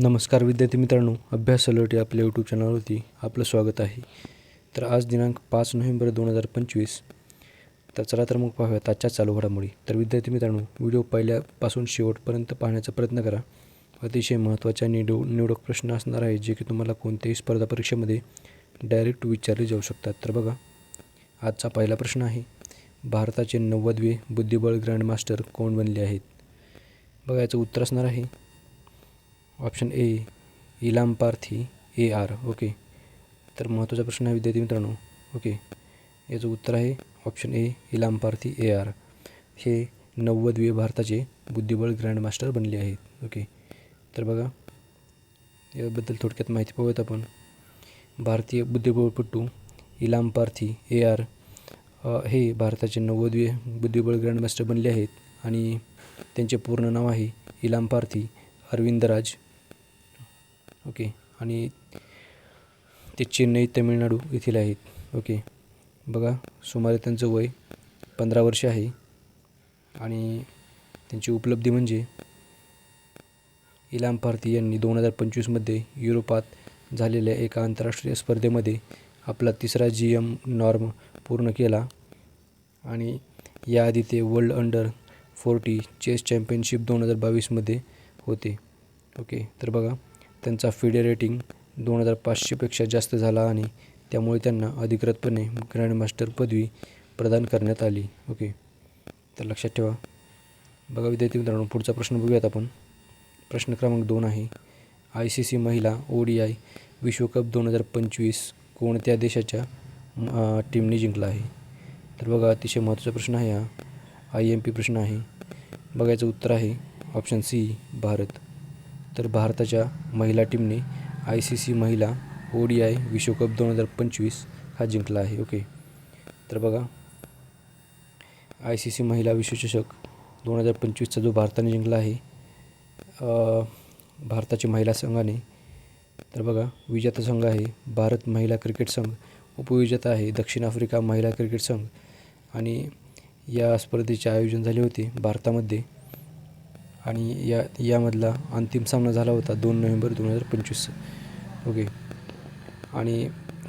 नमस्कार विद्यार्थी मित्रांनो अभ्यास अलर्ट या आपल्या यूट्यूब चॅनलवरती आपलं स्वागत आहे. तर आज दिनांक पाच नोव्हेंबर दोन हजार पंचवीस तर चला तर मग पाहूयात आजच्या चालू घडामोडी. तर विद्यार्थी मित्रांनो व्हिडिओ पहिल्यापासून शेवटपर्यंत पाहण्याचा प्रयत्न करा. अतिशय महत्त्वाच्या निडू निवडक प्रश्न असणार आहे जे की तुम्हाला कोणत्याही स्पर्धा परीक्षेमध्ये डायरेक्ट विचारले जाऊ शकतात. तर बघा आजचा पहिला प्रश्न आहे भारताचे नव्वदवे बुद्धिबळ ग्रँडमास्टर कोण बनले आहेत? बघा याचं उत्तर असणार आहे option A Ilamparithi A R okay. तर महत्त्वाचा प्रश्न आहे विद्यार्थी मित्रांनो. ओके. याचं उत्तर आहे option A Ilamparithi A R. हे नव्वदवे भारताचे बुद्धिबळ ग्रँडमास्टर बनले आहेत. ओके. तर बघा याबद्दल थोडक्यात माहिती पाहूयात आपण. भारतीय बुद्धिबळपटू इलाम पार्थी ए आर हे भारताचे नव्वदवे बुद्धिबळ ग्रँडमास्टर बनले आहेत. आणि त्यांचे पूर्ण नाव आहे इलाम पार्थी अरविंदराज ओके. आणि ते चेन्नई तमिळनाडू येथील आहेत. ओके. बघा सुमारे त्यांचं वय पंधरा वर्ष आहे. आणि त्यांची उपलब्धी म्हणजे इलाम भारती यांनी दोन हजार पंचवीसमध्ये युरोपात झालेल्या एका आंतरराष्ट्रीय स्पर्धेमध्ये आपला तिसरा जी एम नॉर्म पूर्ण केला. आणि याआधी ते world under forty chess championship दोन हजार बावीसमध्ये होते. ओके. तर बघा त्यांचा फिडे रेटिंग दोन हजार पाचशेपेक्षा जास्त झाला आणि त्यामुळे त्यांना अधिकृतपणे ग्रँडमास्टर पदवी प्रदान करण्यात आली. ओके तर लक्षात ठेवा. बघा विद्यार्थी मित्रांनो पुढचा प्रश्न बघूयात आपण. प्रश्न क्रमांक दोन आहे. आय सी सी महिला ओ डी आय विश्वकप दोन हजार पंचवीस कोणत्या देशाच्या टीमने जिंकला आहे? तर बघा अतिशय महत्त्वाचा प्रश्न आहे हा. आय एम पी प्रश्न आहे. बघायचं उत्तर आहे. Option C Bharat. तर भारताच्या महिला टीमने आय सी सी महिला ओ डी आय विश्वकप दोन हजार पंचवीस हा जिंकला आहे. ओके. तर बघा आय सी सी महिला विश्वचषक दोन हजार पंचवीसचा जो भारताने जिंकला आहे भारताच्या महिला संघाने तर बघा विजेता संघ आहे भारत महिला क्रिकेट संघ उपविजेता आहे दक्षिण आफ्रिका महिला क्रिकेट संघ आणि या स्पर्धेचे आयोजन झाले होते भारतामध्ये. आणि या यामधला अंतिम सामना झाला होता दोन नोव्हेंबर दोन हजार पंचवीस. ओके आणि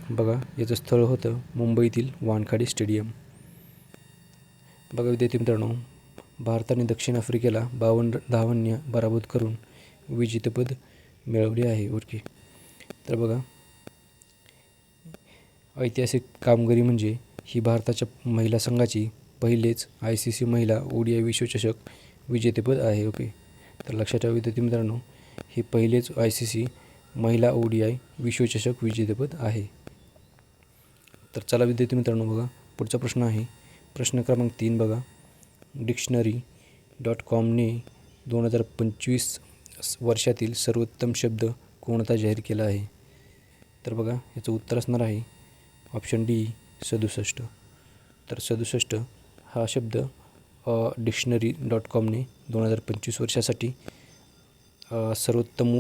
बघा याचं स्थळ होतं मुंबईतील वानखाडी स्टेडियम. बघा विद्यार्थी मित्रांनो भारताने दक्षिण आफ्रिकेला बावन्न धावन्य पराभूत करून विजेतेपद मिळवले आहे. ओके तर बघा ऐतिहासिक कामगिरी म्हणजे ही भारताच्या महिला संघाची पहिलेच आय सी सी महिला ओडिया विश्वचषक विजेतेपद आहे ओके. तर लक्षात ठेवा विद्यार्थी मित्रांनो हे पहिलेच आय सी सी महिला ओ डी आय विश्वचषक विजेतेपद आहे. तर चला विद्यार्थी मित्रांनो बघा पुढचा प्रश्न आहे. प्रश्न क्रमांक तीन बघा. डिक्शनरी डॉट कॉमने दोन हजार पंचवीस वर्षातील सर्वोत्तम शब्द कोणता जाहीर केला आहे? तर बघा याचं उत्तर असणार आहे. ऑप्शन डी सदुसष्ट. तर सदुसष्ट हा शब्द डिक्शनरी डॉट कॉमने दोन हजार पंचवीस वर्षासाठी सर्वोत्तम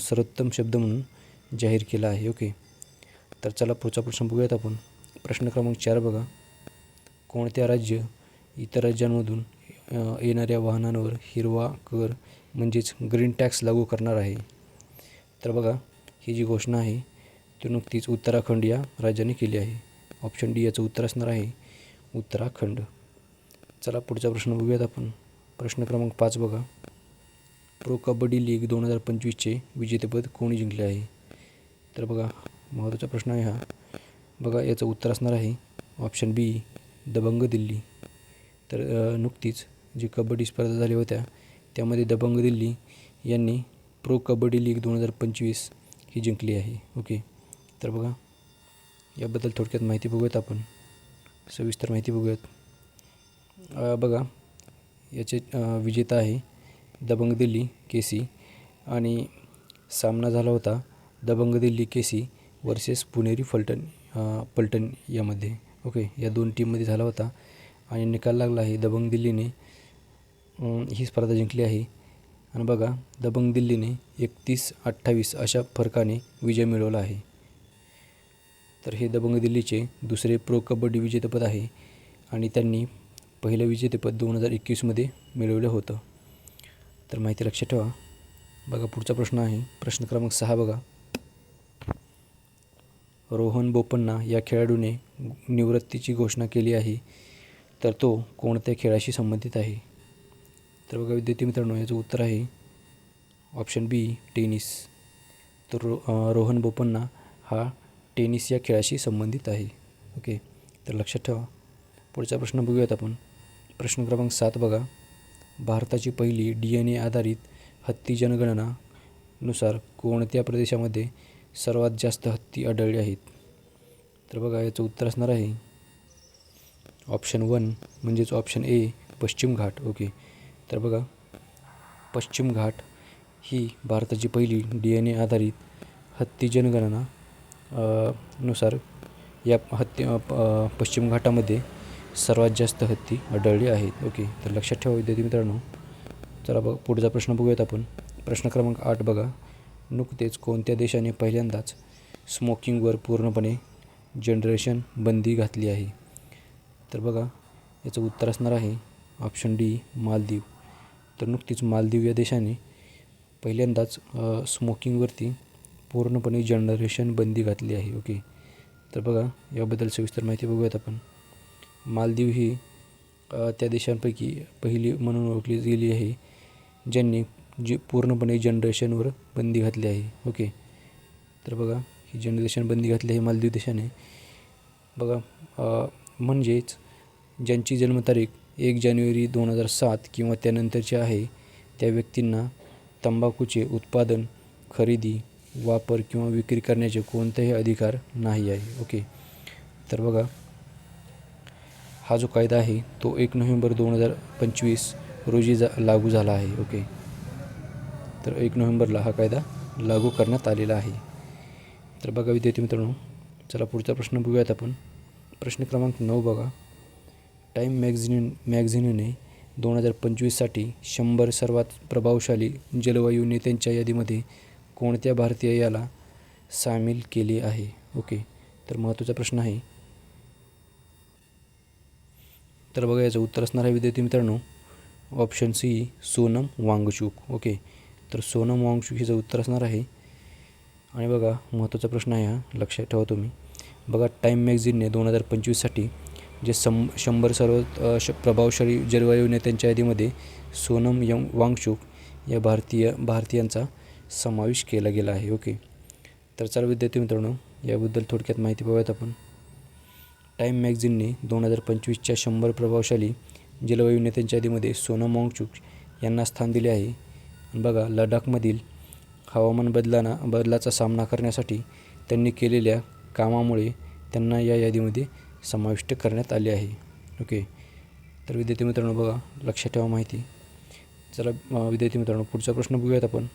सर्वोत्तम शब्द म्हणून जाहीर केला आहे. ओके. तर चला पुढचा प्रश्न बघूयात आपण. प्रश्न क्रमांक चार बघा. कोणत्या राज्य इतर राज्यांमधून येणाऱ्या वाहनांवर हिरवा कर म्हणजेच ग्रीन टॅक्स लागू करणार आहे? तर बघा ही जी घोषणा आहे ती नुकतीच उत्तराखंड या राज्याने केली आहे. ऑप्शन डी याचं उत्तर असणार आहे. उत्तराखंड. चला पुढचा प्रश्न बघूयात आपण. प्रश्न क्रमांक पाच बघा. प्रो कबड्डी लीग दोन हजार पंचवीसचे विजेतेपद कोणी जिंकले आहे? तर बघा महत्त्वाचा प्रश्न आहे हा. बघा याचं उत्तर असणार आहे ऑप्शन बी दबंग दिल्ली. तर नुकतीच जी कबड्डी स्पर्धा झाल्या होत्या त्यामध्ये दबंग दिल्ली यांनी प्रो कबड्डी लीग दोन हजार पंचवीस ही जिंकली आहे. ओके? तर बघा याबद्दल थोडक्यात माहिती बघूयात आपण. सविस्तर माहिती बघूयात. बघा याचे विजेता आहे दबंग दिल्ली के सी आणि सामना झाला होता Dabang Delhi K C versus Puneri Phaltan Paltan यामध्ये. ओके या दोन टीममध्ये झाला होता आणि निकाल लागला आहे दबंग दिल्लीने. ही स्पर्धा जिंकली आहे. आणि बघा दबंग दिल्लीने एकतीस अठ्ठावीस अशा फरकाने विजय मिळवला आहे. तर हे दबंग दिल्लीचे दुसरे प्रो कबड्डी विजेतेपद आहे आणि त्यांनी पहिलं विजेतेपद दोन हजार एकवीसमध्ये मिळवलं होतं. तर माहिती लक्षात ठेवा. बघा पुढचा प्रश्न आहे. प्रश्न क्रमांक सहा बघा. रोहन बोपन्ना या खेळाडूने निवृत्तीची घोषणा केली आहे. तर तो कोणत्या खेळाशी संबंधित आहे? तर बघा विद्यार्थी मित्रांनो याचं उत्तर आहे ऑप्शन बी टेनिस. तर रो रोहन बोपन्ना हा टेनिस या खेळाशी संबंधित आहे. ओके? तर लक्षात ठेवा. पुढचा प्रश्न बघूयात आपण. प्रश्न क्रमांक सात बघा. भारताची पहिली डी एन ए आधारित हत्ती जनगणनानुसार कोणत्या प्रदेशामध्ये सर्वात जास्त हत्ती आढळले आहेत? तर बघा याचं उत्तर असणार आहे. ऑप्शन वन म्हणजेच option A Pashchim Ghat. Okay. तर बघा पश्चिम घाट ही भारताची पहिली डी एन ए आधारित हत्ती जनगणना नुसार या हत्ती प- पश्चिम घाटामध्ये सर्वात जास्त हत्ती आढळली आहेत. ओके तर लक्षात ठेवा विद्यार्थी मित्रांनो. चला बघ पुढचा प्रश्न बघूयात आपण. प्रश्न क्रमांक आठ बघा. नुकतेच कोणत्या देशाने पहिल्यांदाच स्मोकिंगवर पूर्णपणे जनरेशन बंदी घातली आहे? तर बघा याचं उत्तर असणार आहे ऑप्शन डी मालदीव. तर नुकतीच मालदीव या देशाने पहिल्यांदाच स्मोकिंगवरती पूर्णपणे जनरेशन बंदी घातली आहे. ओके तर बघा याबद्दल सविस्तर माहिती बघूयात आपण. मालदीव ही त्या देशांपैकी पहिली म्हणून ओळखली गेली आहे ज्यांनी जी पूर्णपणे जनरेशनवर बंदी घातली आहे. ओके. तर बघा ही जनरेशन बंदी घातली आहे मालदीव देशाने. बघा म्हणजेच ज्यांची जन्मतारीख एक जानेवारी दोन हजार सात किंवा त्यानंतरची आहे त्या व्यक्तींना तंबाखूचे उत्पादन खरेदी वापर किंवा विक्री करण्याचे कोणतेही अधिकार नाही आहे. ओके. तर बघा हा जो कायदा आहे तो एक नोव्हेंबर दोन हजार पंचवीस रोजी जा लागू झाला आहे ओके? तर एक नोव्हेंबरला हा कायदा लागू करण्यात आलेला आहे. तर बघा विद्यार्थी मित्रांनो चला पुढचा प्रश्न बघूयात आपण. प्रश्न क्रमांक नऊ बघा. टाईम मॅगझिन मॅगझिनने दोन हजार पंचवीससाठी शंभर सर्वात प्रभावशाली जलवायू नेत्यांच्या यादीमध्ये कोणत्या भारतीय याला सामील केले आहे ओके? तर महत्त्वाचा प्रश्न आहे तर बघा याचं उत्तर असणार आहे विद्यार्थी मित्रांनो. Option C Sonam Wangchuk. Okay तर सोनम वांगचूक हिचं उत्तर असणार आहे. आणि बघा महत्त्वाचा प्रश्न आहे हा. लक्षात ठेवा तुम्ही. बघा टाईम मॅगझिनने दोन हजार पंचवीससाठी जे सं शंभर सर्वात श प्रभावशाली जलवायू नेत्यांच्या यादीमध्ये सोनम यंग वांगचूक या भारतीय भारतीयांचा समावेश केला गेला आहे. ओके तर चला विद्यार्थी मित्रांनो याबद्दल थोडक्यात माहिती बघूयात आपण. टाईम मॅगझिनने दोन हजार पंचवीसच्या शंभर प्रभावशाली जलवायू नेत्यांच्या यादीमध्ये सोनम वांगचूक यांना स्थान दिले आहे. बघा लडाखमधील हवामान बदलाना बदलाचा सामना करण्यासाठी त्यांनी केलेल्या कामामुळे त्यांना या यादीमध्ये समाविष्ट करण्यात आले आहे. ओके. तर विद्यार्थी मित्रांनो बघा लक्षात ठेवा माहिती. चला विद्यार्थी मित्रांनो पुढचा प्रश्न बघूयात आपण.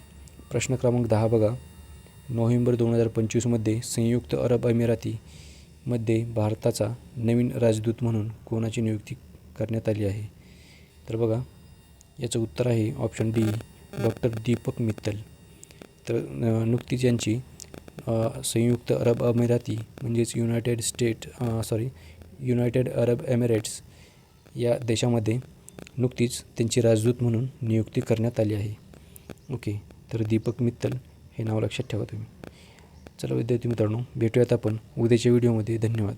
प्रश्न क्रमांक दहा बघा. नोव्हेंबर दोन हजार पंचवीसमध्ये संयुक्त अरब अमिराती मध्ये भारताचा नवीन राजदूत म्हणून कोणाची नियुक्ती करण्यात आली आहे? तर बघा याचं उत्तर आहे option D doctor Deepak Mittal. तर नुकतीच यांची संयुक्त अरब अमिराती म्हणजेच United State sorry United Arab Emirates या देशामध्ये नुकतीच त्यांची राजदूत म्हणून नियुक्ती करण्यात आली आहे. ओके तर दीपक मित्तल हे नाव लक्षात ठेवा तुम्ही. चला विद्यार्थी मित्रांनो भेटूयात आपण उद्याच्या व्हिडिओमध्ये धन्यवाद.